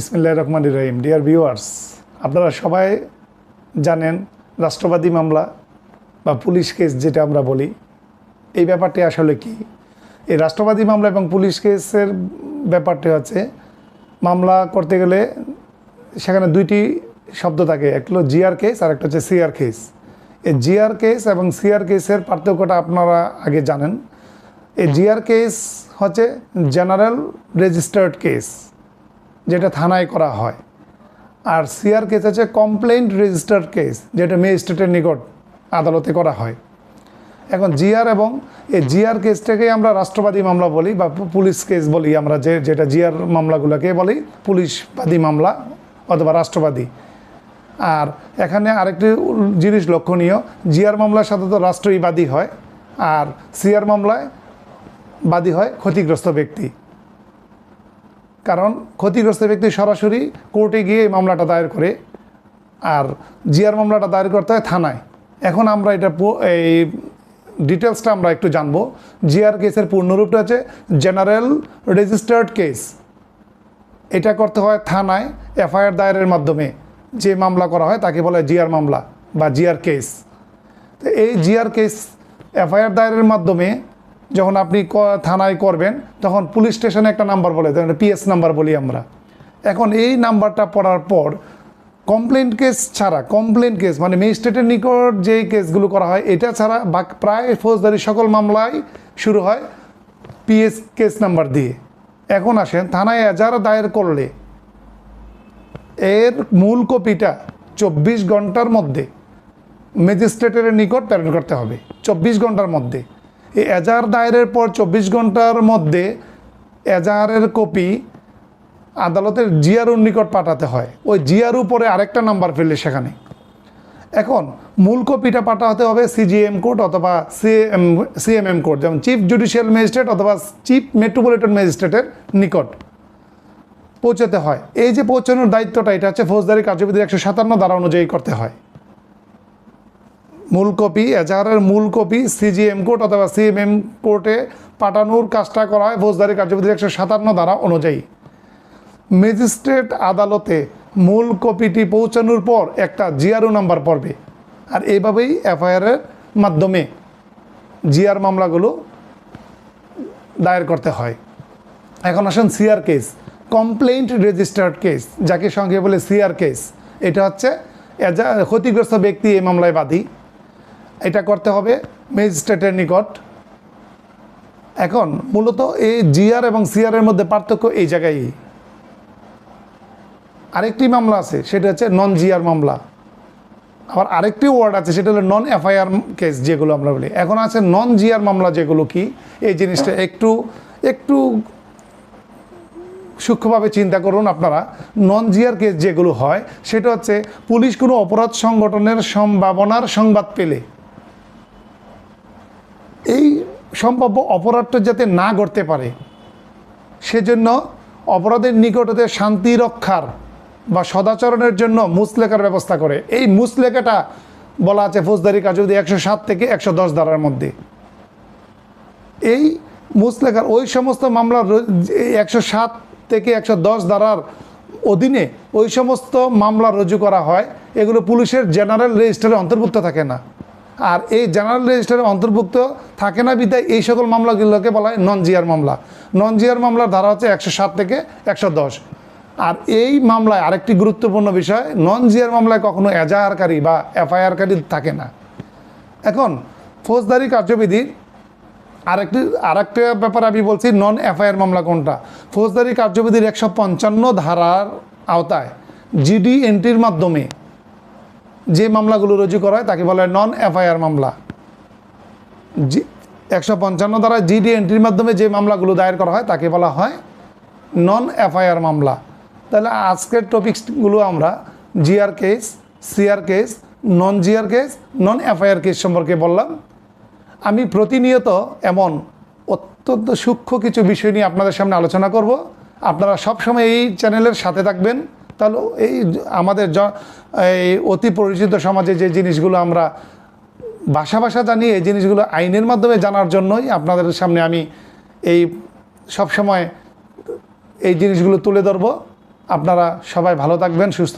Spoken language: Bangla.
ইসমিল্লাহ রহমান রহিম। ডিয়ার ভিউয়ার্স আপনারা সবাই জানেন রাষ্ট্রবাদী মামলা বা পুলিশ কেস যেটা আমরা বলি, এই ব্যাপারটি আসলে কি? এই রাষ্ট্রবাদী মামলা এবং পুলিশ কেসের ব্যাপারটি হচ্ছে, মামলা করতে গেলে সেখানে দুইটি শব্দ থাকে একটা হলো জিআর কেস আর একটা হচ্ছে সিআর কেস। এই জিআর কেস এবং সিআর কেসের পার্থক্যটা আপনারা আগে জানেন। এই জিআর কেস হচ্ছে জেনারেল রেজিস্টার্ড কেস যেটা থানায় করা হয়। আর সিআর কেস আছে কমপ্লেন্ট রেজিস্টার্ড কেস যেটা ম্যাজিস্ট্রেটের নিকট আদালতে করা হয়। এখন জিআর এবং এই জিআর কেসটাকে আমরা রাষ্ট্রবাদী মামলা বলি বা পুলিশ কেস বলি আমরা যে, যেটা জিআর মামলাগুলোকে বলি, পুলিশবাদী মামলা অথবা রাষ্ট্রবাদী। আর এখানে আরেকটি জিনিস লক্ষণীয়, জিআর মামলার সাথে তো রাষ্ট্রই বাদী হয়, আর সিআর মামলায় বাদী হয় ক্ষতিগ্রস্ত ব্যক্তি। কারণ ক্ষতিগ্রস্ত ব্যক্তি সরাসরি কোর্টে গিয়ে মামলাটা দায়ের করে। আর জিআর মামলাটা দায়ের করতে হয় থানায়। এখন আমরা এটা এই ডিটেলসটা আমরা একটু জানব। জিআর কেসের পূর্ণরূপটা হচ্ছে জেনারেল রেজিস্টার্ড কেস। এটা করতে হয় থানায় এফআইআর দায়েরের মাধ্যমে। যে মামলা করা হয় তাকে বলা হয় জিআর মামলা বা জিআর কেস। তো এই জিআর কেস এফআইআর দায়েরের মাধ্যমে যখন আপনি থানায় করবেন, তখন পুলিশ স্টেশনে একটা নাম্বার বলে দেন পিএস নাম্বার বলি আমরা। এখন এই নাম্বারটা পড়ার পর কমপ্লেন কেস ছাড়া কমপ্লেন কেস মানে ম্যাজিস্ট্রেটের নিকট যেই কেসগুলো করা হয়, এটা ছাড়া বাক- প্রায় ফৌজদারি সকল মামলায় শুরু হয় পিএস কেস নাম্বার দিয়ে। এখন আসেন, থানায় এজার দায়ের করলে, এর মূল কপিটা চব্বিশ ঘণ্টার মধ্যে ম্যাজিস্ট্রেটের নিকট প্রেরণ করতে হবে, চব্বিশ ঘণ্টার মধ্যে। এই এজাহার দায়েরের পর চব্বিশ ঘণ্টার মধ্যে এজাহারের কপি আদালতের জিআরুর নিকট পাঠাতে হয়। ওই জিআর উপরে আরেকটা নাম্বার ফেললে সেখানে। এখন মূল কপিটা পাঠাতে হবে সিজিএম কোর্ট অথবা সিএম, সিএমএম কোর্ট, যেমন চিফ জুডিশিয়াল ম্যাজিস্ট্রেট অথবা চিফ মেট্রোপলিটন ম্যাজিস্ট্রেটের নিকট পৌঁছাতে হয়। এই যে পৌঁছানোর দায়িত্বটা, এটা হচ্ছে ফৌজদারি কার্যবিধির একশো সাতান্ন ধারা অনুযায়ী করতে হয়। মূল কপি এজাহারের মূল কপি সিজিএম কোর্ট অথবা সিএমএম কোর্টে পাঠানোর কাজটা করা হয় ফৌজদারি কার্যবিধির একশো সাতান্ন ধারা অনুযায়ী। ম্যাজিস্ট্রেট আদালতে মূল কপিটি পৌঁছানোর পর একটা জিআরও নাম্বার পড়বে আর এইভাবেই এফআইআরের মাধ্যমে জিআর মামলাগুলো দায়ের করতে হয়। এখন আসেন CR case complaint registered case, যাকে সঙ্গে বলে সিআর কেস, এটা হচ্ছে ক্ষতিগ্রস্ত ব্যক্তি এই মামলায় বাদী। এটা করতে হবে ম্যাজিস্ট্রেটের নিকট। এখন মূলত এই জিআর এবং সিআরের মধ্যে পার্থক্য এই জায়গায়। আরেকটি মামলা আছে, সেটা হচ্ছে নন জিআর মামলা। আবার আরেকটি ওয়ার্ড আছে, সেটা হলো নন এফআইআর কেস যেগুলো আমরা বলি। এখন আছে নন জিআর মামলা, যেগুলো কি? এই জিনিসটা একটু একটু সূক্ষ্মভাবে চিন্তা করুন আপনারা। নন জিআর কেস যেগুলো হয়, সেটা হচ্ছে পুলিশ কোনো অপরাধ সংগঠনের সম্ভাবনার সংবাদ পেলে। এই সম্ভাব্য অপরাধটা যাতে না ঘটতে পারে, সেজন্য অপরাধের নিকটতে শান্তি রক্ষার বা সদাচরণের জন্য মুসলেখার ব্যবস্থা করে। এই মুসলেখাটা বলা আছে ফৌজদারি কার্যবিধি একশো সাত থেকে একশো দশ ধারার মধ্যে। এই মুসলেখার ওই সমস্ত মামলার একশো সাত থেকে একশো দশ ধারার অধীনে ওই সমস্ত মামলা রুজু করা হয়। এগুলো পুলিশের জেনারেল রেজিস্টারে অন্তর্ভুক্ত থাকে না। আর এই জেনারেল রেজিস্টারে অন্তর্ভুক্ত থাকে না বিদায় এই সকল মামলাগুলোকে বলা হয় নন জিআর মামলা। নন জিআর মামলার ধারা হচ্ছে একশো সাত থেকে একশো দশ। আর এই মামলায় আরেকটি গুরুত্বপূর্ণ বিষয় নন জিআর মামলায় কখনো এজাহারকারী বা এফআইআরকারী থাকে না। এখন, ফৌজদারি কার্যবিধি, আরেকটি আরেকটা ব্যাপার আমি বলছি নন এফআইআর মামলা কোনটা? ফৌজদারি কার্যবিধির একশো পঞ্চান্ন ধারার আওতায় জিডি এন্ট্রির মাধ্যমে যে মামলাগুলো রুজু করা হয় তাকে বলা হয় নন এফআইআর মামলা। জি, একশো পঞ্চান্ন ধারায় জিডি এন্ট্রির মাধ্যমে যে মামলাগুলো দায়ের করা হয় তাকে বলা হয় নন এফআইআর মামলা। তাহলে আজকের টপিকসগুলো আমরা GR case CR case non GR case non FIR case সম্পর্কে বললাম। আমি প্রতিনিয়ত এমন অত্যন্ত সূক্ষ্ম কিছু বিষয় নিয়ে আপনাদের সামনে আলোচনা করব। আপনারা সবসময় এই চ্যানেলের সাথে থাকবেন। তাহলে এই আমাদের এই অতি পরিচিত সমাজে যে জিনিসগুলো আমরা ভাষা ভাষা জানি এই জিনিসগুলো আইনের মাধ্যমে জানার জন্যই আপনাদের সামনে আমি এই সবসময় এই জিনিসগুলো তুলে ধরবো। আপনারা সবাই ভালো থাকবেন, সুস্থ